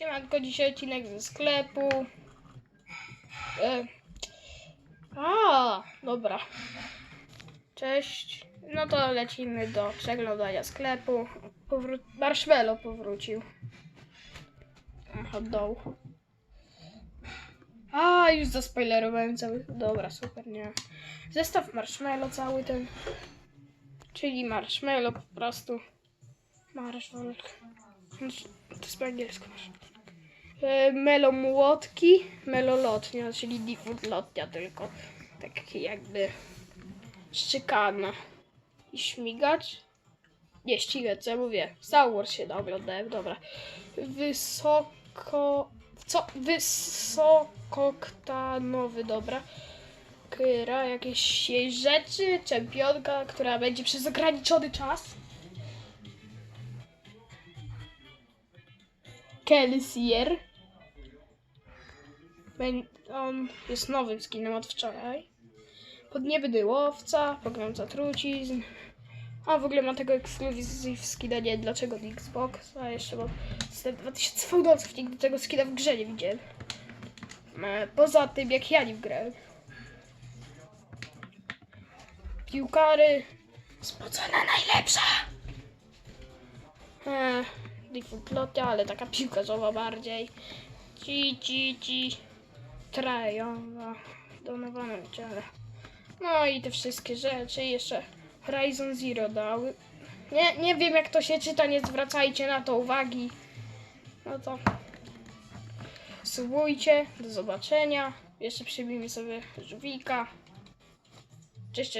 Siemanko, dzisiaj odcinek ze sklepu. E... A, dobra. Cześć. No to lecimy do przeglądania sklepu. Powró- Marshmallow powrócił. Ach, Od dołu. A, już zaspoilerowałem cały. Dobra, super, nie. Zestaw marshmallow cały ten. Czyli marshmallow po prostu. Marshmallow. To jest po angielsku. E, Melomłotki, melolotnia, czyli default lotnia tylko. Tak jakby szczykana. I śmigacz. Nie, ścigać, co ja mówię. Star Wars się oglądałem, dobra. Wysoko... Co? Wysokoktanowy, dobra. Kyra, jakieś jej rzeczy, czempionka, która będzie przez ograniczony czas. Kelsier. On jest nowym skinem od wczoraj. Podniebny łowca, pogromca trucizn. A w ogóle ma tego ekskluzyw skina, nie dlaczego na Xbox, a jeszcze mam jestem 2000 fałdolców, nigdy tego skina w grze nie widziałem. E, Poza tym jak ja nim grałem. Piłkary. Spocona najlepsza! E, lotia, ale taka piłkarzowa bardziej. Ci, ci, ci. Trajowa. Donowane w ciele. No i te wszystkie rzeczy. Jeszcze Horizon Zero dały. Nie, nie wiem jak to się czyta, nie zwracajcie na to uwagi. No to subujcie. Do zobaczenia. Jeszcze przybijmy sobie żółwika. Cześć, cześć.